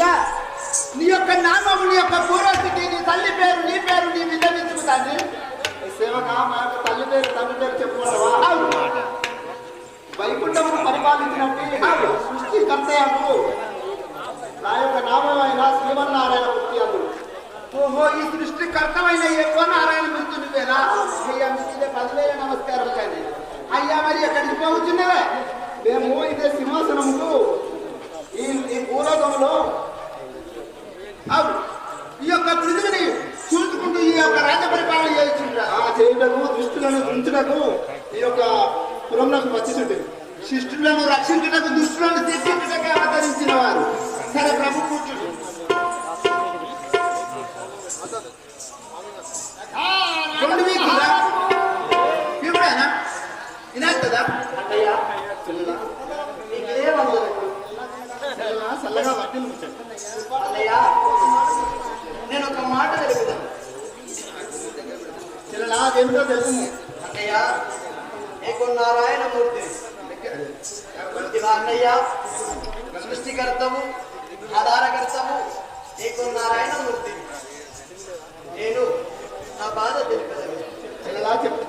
అయ్యా నీ యొక్క నామము నీ యొక్క పూర్వస్థితి నీ తల్లి పేరు నీ పేరు నీ విన్నవించుకు తండ్రి సేవగా మా తల్లి పేరు తండ్రి పేరు చెప్పుకోవడవా వైకుంఠమును పరిపాలించినట్టు సృష్టికర్తయ్యకు నా యొక్క నామైన శ్రీమన్నారాయణ మూర్తి అను. ఓహో ఈ సృష్టికర్తమైన ఎక్కువ నారాయణ మూర్తి నువ్వేనా? అయ్యా మీదే పదివేల నమస్కారం కానీ. అయ్యా మరి ఎక్కడికి పోతున్నావే మేము ఇదే సింహాసనముకు చేయుటకు ఉంచుటకు ఈ యొక్క పురంలోకి వచ్చింది శిష్టులను రక్షించుటకు దుష్టులను శిక్షించుటకు అవతరించిన వారు. సరే ప్రభు కూర్చుడు. రెండు వీకులా ఇప్పుడేనా? ఇదేస్తుందా అయ్యా చల్లగా వడ్డీలు అదేమిటో తెలుసు అన్నయ్య నీకు నారాయణమూర్తి కొద్దిగా అన్నయ్య సృష్టికర్తవు ఆధారకర్తవు నీకు నారాయణమూర్తి నేను నా బాధ తెలుపదను చిన్నలా చెప్పు వినవయ్యా దీనా